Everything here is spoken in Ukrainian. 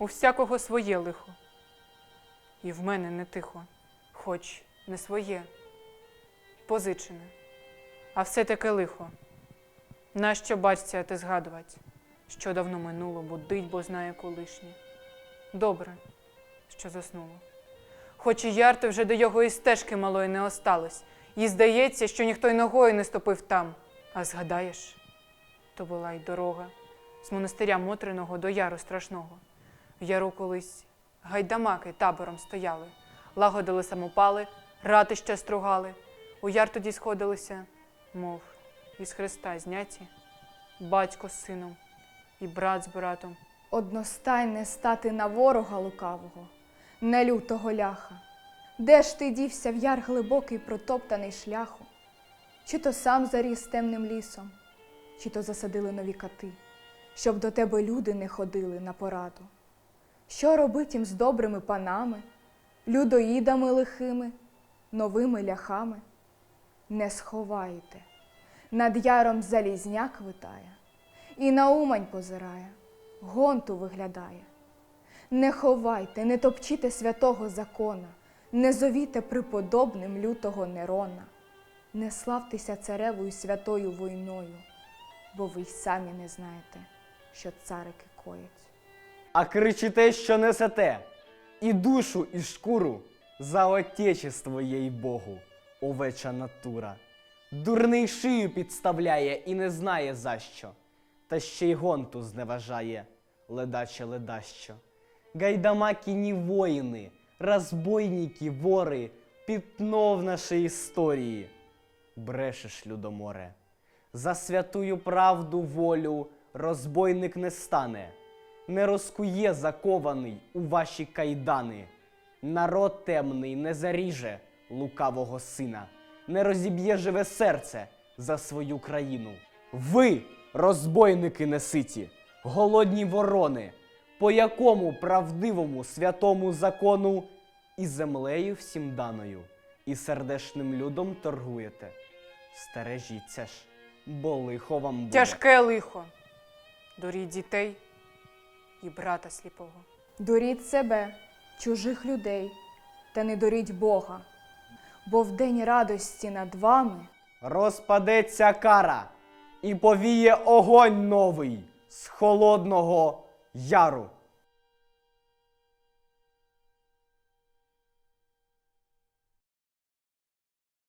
У всякого своє лихо. І в мене не тихо, хоч не своє, позичене, а все таке лихо. Нащо бачця ти згадувати, що давно минуло, будить, бо знає колишнє. Добре, що заснуло. Хоч і ярти вже до його і стежки малої не осталось, їй здається, що ніхто й ногою не ступив там. А згадаєш, то була й дорога з монастиря Мотриного до яру страшного. В яру колись гайдамаки табором стояли, лагодили самопали, ратища стругали. У яр тоді сходилися, мов із Христа зняті, батько з сином і брат з братом. Одностайне стати на ворога лукавого, не лютого ляха. Де ж ти дівся в яр глибокий протоптаний шляху? Чи то сам заріс темним лісом, чи то засадили нові кати, щоб до тебе люди не ходили на пораду? Що робить їм з добрими панами, людоїдами лихими, новими ляхами? Не сховайте, над яром залізняк витає, і на умань позирає, гонту виглядає. Не ховайте, не топчіте святого закона, не зовіте преподобним лютого Нерона, не славтеся царевою святою війною, бо ви й самі не знаєте, що царики коять. А кричите, що несете, і душу, і шкуру за отечество їй Богу, овеча натура. Дурний шию підставляє і не знає за що, та ще й гонту зневажає, ледаче ледащо. Гайдамакіні воїни, розбойники, вори, пітно в нашій історії. Брешеш, людоморе, за святую правду волю розбойник не стане не розкує закований у ваші кайдани. Народ темний не заріже лукавого сина, не розіб'є живе серце за свою країну. Ви, розбойники неситі, голодні ворони, по якому правдивому святому закону і землею всім даною, і сердешним людом торгуєте. Стережіться ж, бо лихо вам буде. Тяжке лихо. Доріть дітей і брата сліпого. Доріть себе, чужих людей, та не доріть Бога, бо в день радості над вами Розпадеться кара і повіє огонь новий з холодного яру.